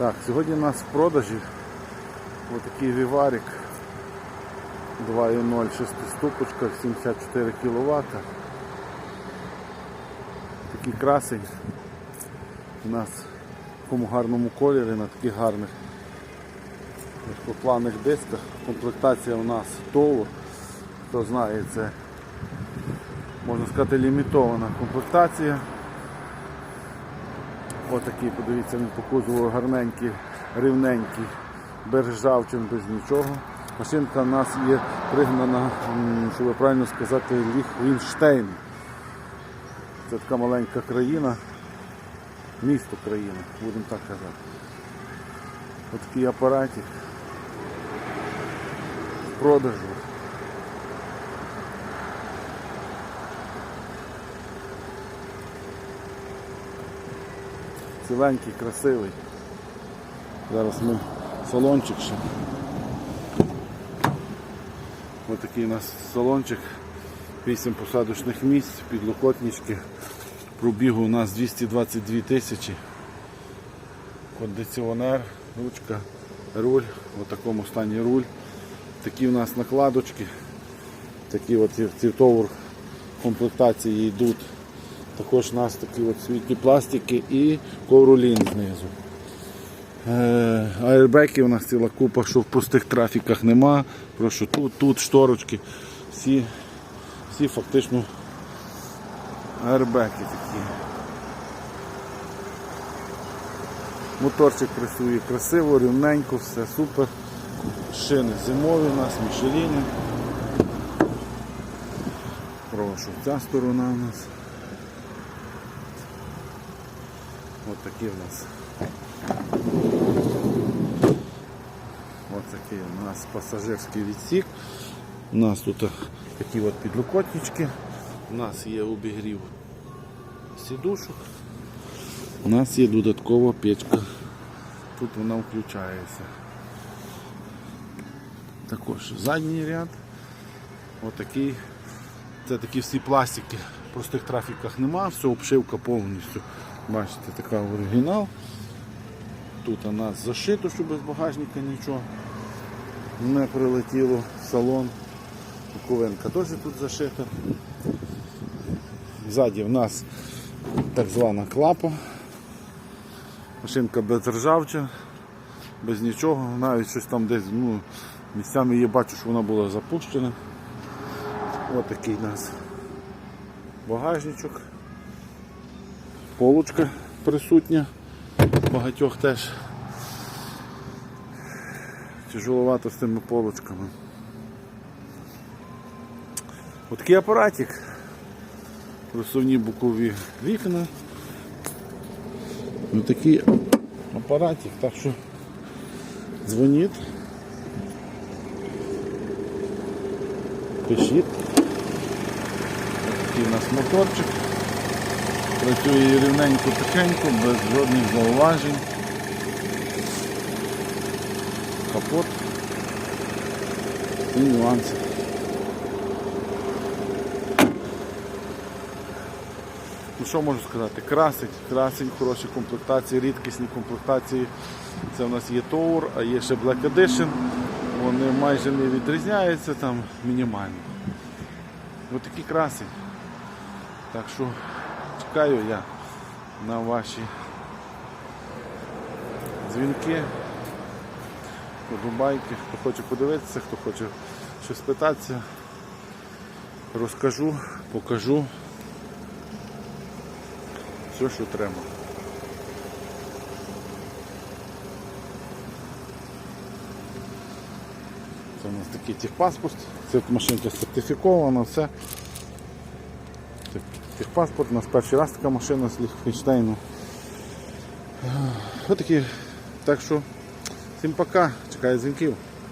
Так, сьогодні у нас в продажі отакий віварик 2.0 шестиступочка 74 кВт. Такий красень. У нас в такому гарному кольорі, на таких гарних легкоплавних дисках. Комплектація у нас ТОВ. Хто знає, це можна сказати лімітована комплектація. Отакий, подивіться, він по кузову гарненький, рівненький, без ржавчин, без нічого. Машинка у нас є пригнана, щоб правильно сказати, Ліхвінштейн. Це така маленька країна, місто країни, будемо так казати. Отакий апаратик в продажу. Ціленький, красивий. Зараз ми салончик ще. Ось такий у нас салончик. 8 посадочних місць, підлокотнички. Пробігу у нас 222 тисячі. Кондиціонер, ручка, руль, в такому стані руль. Такі у нас накладочки. Такі от ці комплектації йдуть. Також у нас такі от світлі пластики і ковролін знизу. Е, Аербеки у нас ціла купа, що в пустих трафіках нема. Прошу тут, тут шторочки. Всі, всі фактично аербеки такі. Моторчик працює красиво, рівненько, все супер. Шини зимові у нас, мішеліни. Прошу, ця сторона у нас. Ось такі у нас. Ось такий у нас пасажирський відсік. У нас тут такі от підлокотнички. У нас є обігрів сідушок. У нас є додаткова печка. Тут вона включається. Також задній ряд. Отакий. Це такі всі пластики. Простих трафіках нема, все обшивка повністю. Бачите, така оригінал. Тут у нас зашито, щоб без багажника нічого не прилетіло салон. Буковинка теж тут зашита. Ззаді в нас так звана клапа. Машинка без ржавчин, без нічого, навіть щось там десь ну, місцями є, бачу, що вона була запущена. Ось такий нас багажничок. Полочка присутня. Багатьох теж тяжеловато з тими полочками. Отакий апаратик. Просувні бокові вікна. Ось такий апаратик, так що дзвоніть. Пишіть. Такий у нас моторчик. Працює рівненько тихенько, без жодних зауважень. Капот і нюанси. Ну що можу сказати? Красить, красень, хороші комплектації, рідкісні комплектації. Це в нас є Tour, а є ще Black Edition. Вони майже не відрізняються там мінімально. Ось такі красень. Так що чекаю я на ваші дзвінки, подобайки. Хто хоче подивитися, хто хоче щось питатися, розкажу, покажу все, що треба. Це у нас такий техпаспорт, це машинка сертифікована, все. Техпаспорт, у нас перший раз така машина з Ліхтенштейну. Отакі. Так що всім пока, чекаю дзвінків.